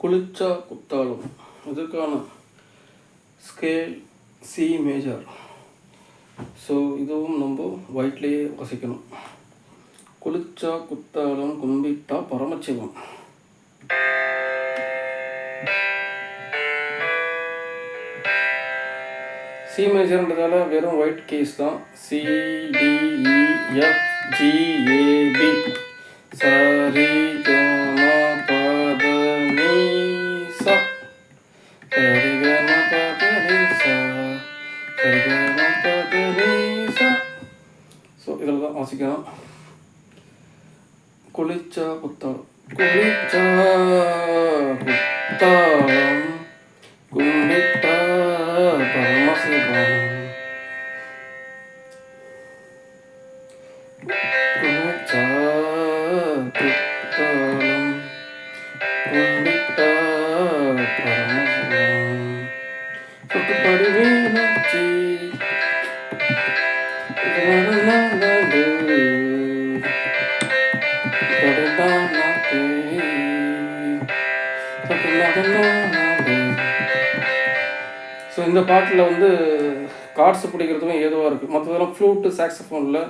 குளிச்சா குத்தாலும். இதுக்கான scale C major so இதுவும் நம்ம ஒயிட்லேயே வாசிக்கணும். குளிச்சா குத்தாலம் கும்பிட்டா பரமச்சிவம் சி மேஜர்ன்றதால வெறும் ஒயிட் கேஸ் தான். சி ஸோ இதில் தான் வாசிக்கணும் குளிச்சா குத்தாலம் குளிச்சா குத்தாலம் கும்பிட்டா பரமசிவம் குளிச்சா ஸோ இந்த பாட்டில் வந்து கார்ட்ஸ் பிடிக்கிறதுக்கும் ஏதுவாக இருக்குது மற்றதெல்லாம் ஃப்ளூட்டு சாக்ஸஃபோனில்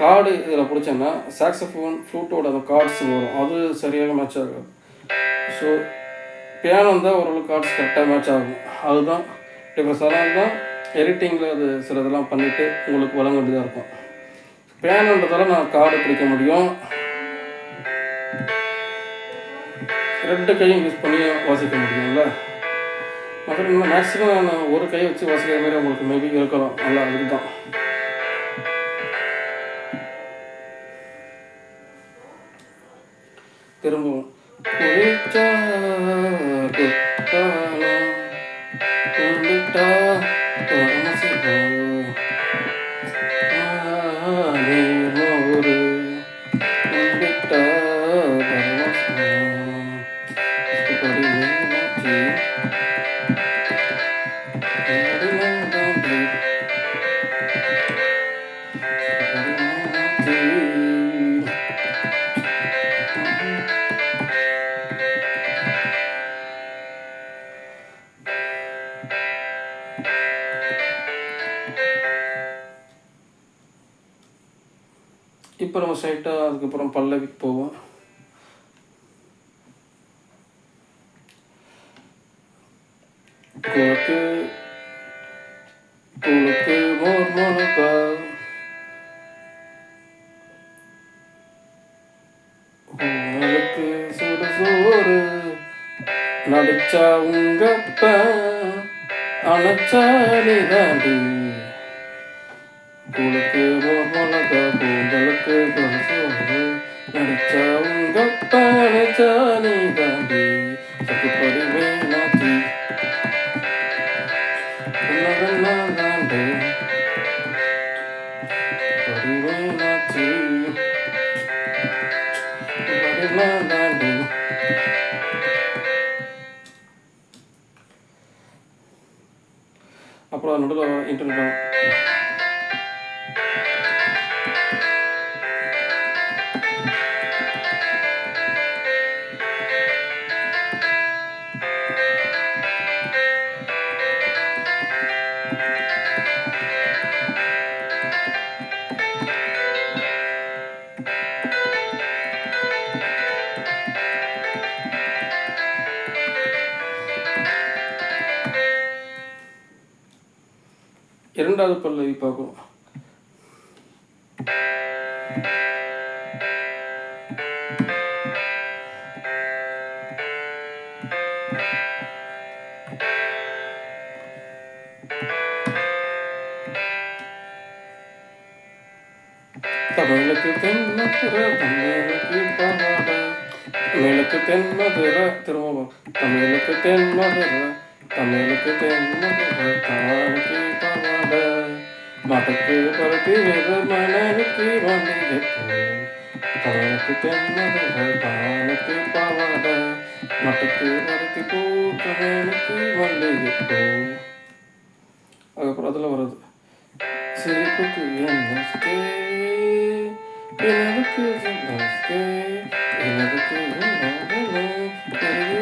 கார்டு இதில் பிடிச்சேன்னா சாக்ஸஃபோன் ஃப்ளூட்டோட அந்த கார்ட்ஸ் வரும். அது சரியாக மேட்ச் ஆகாது. ஸோ பியானோ தான் ஓரளவுக்கு கார்ட்ஸ் கரெக்டாக மேட்ச் ஆகும். அதுதான் டிஃப்ரென்ஸ் அதனால தான் எடிட்டிங்கில் அது சில இதெல்லாம் பண்ணிவிட்டு உங்களுக்கு வழங்க வேண்டியதாக இருக்கும். பியானோன்றதால நான் கார்டு பிடிக்க முடியும். ரெண்டு கையும் யூஸ் பண்ணி வாசிக்க முடியும்ல? மற்றபடி மேக்ஸிமம் நான் ஒரு கையை வச்சு வாசிக்கிற மாதிரி உங்களுக்கு மேபி இருக்கலாம். நல்லா அதுக்கு தான் திரும்பவும் இப்போ நம்ம ஸ்ட்ரைட்டாக அதுக்கப்புறம் பல்லவிக்கு போவோம். குளக்கு குளக்கு மோர் மொளகா உங்களுக்கு சுடு சோறு நடிச்சா உங்கப்ப அணைச்சாலே தாண்டி. உங்களுக்கு மோர் மிளகா கூந்தலுக்கு கொலுசோறு நடிச்சா உங்கப்ப அணைச்சாலே தாண்டி சத்துப்படி மீனாட்சி உன்னதெல்லாம் தாண்டி படி மீனாட்சி படிலாம் தாண்டி அப்புறம் நடுவில் இன்டர்நெட் இரண்டாவது பல்லவி பார்க்கும் தமிழுக்கு தென்மதுர தமிழுக்கு பவாட தமிழுக்கு தென்மதுர திரும்பவும் தமிழுக்கு தென்மதுர தமிழுக்கு தென்மதுர தானுக்கு மதக்கு பருத்தி வித மலருக்கு மல்லிகைப்பூ தமிழுக்கு தென்மதுர தானுக்கு பவாட மதக்கு பருத்தி பூ தமிழுக்கு மல்லிகைப்பூ அதுக்கப்புறம் அதில் வருது சிரிப்புக்கு என்னஸ்கே எனதுக்கு என்னஸ்கே எனதுக்கு என்ன பெரிய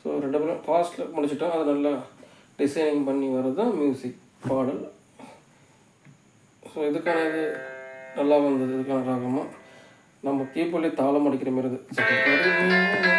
ஸோ ரெண்டு பேரும் ஃபாஸ்ட்டில் முடிச்சிட்டோம். அது நல்லா டிசைனிங் பண்ணி வர்றது தான் மியூசிக் பாடல். ஸோ இதுக்கான இது நல்லா வந்தது இதுக்கான ராகமாக நம்ம கீபோர்ட்லேயே தாளம் அடிக்கிற மாதிரி இது